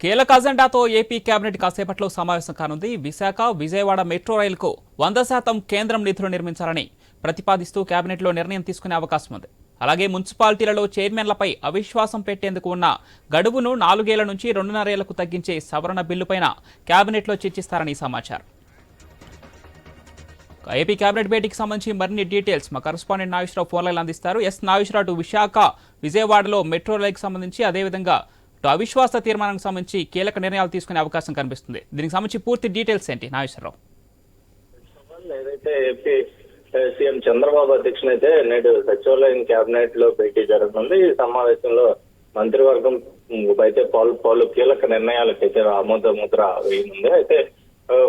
కీలక అజెండాతో AP cabinet కాసేపట్లో సమావేశం కానుంది. విశాఖ విజయవాడ మెట్రో రైలుకు వంద శాతం కేంద్రం నిధులు నిర్మించాలని ప్రతిపాదిస్తూ కేబినెట్లో నిర్ణయం తీసుకునే అవకాశం ఉంది. అలాగే మున్సిపాలిటీలలో చైర్మన్లపై అవిశ్వాసం పెట్టేందుకు ఉన్న గడువును నాలుగేళ్ళ నుంచి రెండున్నరేళ్ళకు తగ్గించే సవరణ బిల్లుపైన కేబినెట్లో చర్చిస్తారని సమాచారం. ఏపీ కేబినెట్ భేటీకి సంబంధించి మరిన్ని డీటెయిల్స్ మా కరస్పాండెంట్ నాగేశ్వరరావు ఫోన్లైన్ అందిస్తారు. ఎస్ నాగేశ్వరరావు విశాఖ విజయవాడలో మెట్రో రైలుకి సంబంధించి అదేవిధంగా అవిశ్వాస తీర్మానానికి సంబంధించి కీలక నిర్ణయాలు తీసుకునే అవకాశం కనిపిస్తుంది. దీనికి సంబంధించి పూర్తి డీటెయిల్స్ ఏంటి? నాగేశ్వరరావు. ఏదైతే ఏపీ సీఎం చంద్రబాబు అధ్యక్షుని అయితే నేడు సచివాలయం కేబినెట్లో భేటీ జరుగుతుంది. ఈ సమావేశంలో మంత్రివర్గం అయితే పలు పలు కీలక నిర్ణయాలకైతే ఆమోద ముద్ర వేయనుంది. అయితే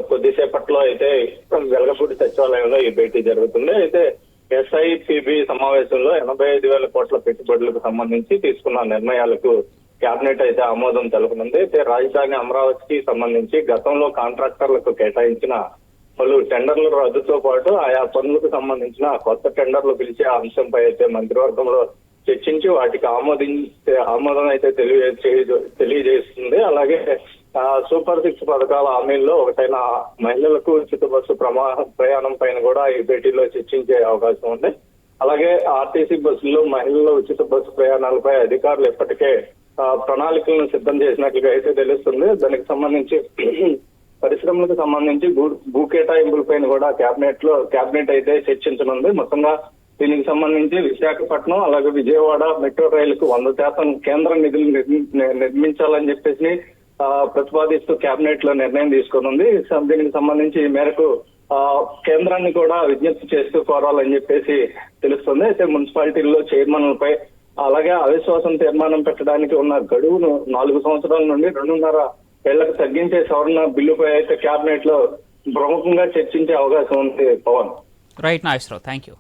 కొద్దిసేపట్లో అయితే వెలగపూడి సచివాలయంలో ఈ భేటీ జరుగుతుంది. అయితే ఎస్ఐపిబి సమావేశంలో ఎనభై ఐదు వేల కోట్ల పెట్టుబడులకు సంబంధించి తీసుకున్న నిర్ణయాలకు కేబినెట్ అయితే ఆమోదం తెలుపనుంది. అయితే రాజధాని అమరావతికి సంబంధించి గతంలో కాంట్రాక్టర్లకు కేటాయించిన పలు టెండర్ల రద్దుతో పాటు ఆయా పనులకు సంబంధించిన కొత్త టెండర్లు పిలిచే అంశంపై అయితే మంత్రివర్గంలో చర్చించి వాటికి ఆమోదించే ఆమోదం అయితే తెలియ తెలియజేస్తుంది. అలాగే ఆ, సూపర్ సిక్స్ పథకాల హామీల్లో ఒకటైన మహిళలకు ఉచిత బస్సు ప్రమా ప్రయాణం పైన కూడా ఈ భేటీలో చర్చించే అవకాశం ఉంది. అలాగే ఆర్టీసీ బస్సుల్లో మహిళల ఉచిత బస్సు ప్రయాణాలపై అధికారులు ఇప్పటికే ప్రణాళికలను సిద్ధం చేసినట్లుగా అయితే తెలుస్తుంది. దానికి సంబంధించి పరిశ్రమలకు సంబంధించి భూ భూ కేటాయింపులపైన కూడా కేబినెట్లో కేబినెట్ అయితే చర్చించనుంది. మొత్తంగా దీనికి సంబంధించి విశాఖపట్నం అలాగే విజయవాడ మెట్రో రైలుకు వంద శాతం కేంద్ర నిధులు నిర్మించాలని చెప్పేసి ఆ, ప్రతిపాదిస్తూ కేబినెట్లో నిర్ణయం తీసుకునుంది. దీనికి సంబంధించి ఈ మేరకు ఆ, కేంద్రాన్ని కూడా విజ్ఞప్తి చేస్తూ కోరాలని చెప్పేసి తెలుస్తుంది. అయితే మున్సిపాలిటీల్లో చైర్మన్లపై అలాగే అవిశ్వాసం తీర్మానం పెట్టడానికి ఉన్న గడువును నాలుగు సంవత్సరాల నుండి రెండున్నర ఏళ్ళకు తగ్గించే సవరణ బిల్లుపై అయితే కేబినెట్లో ప్రముఖంగా చర్చించే అవకాశం ఉంది Pawan. Right Nageswara Rao thank you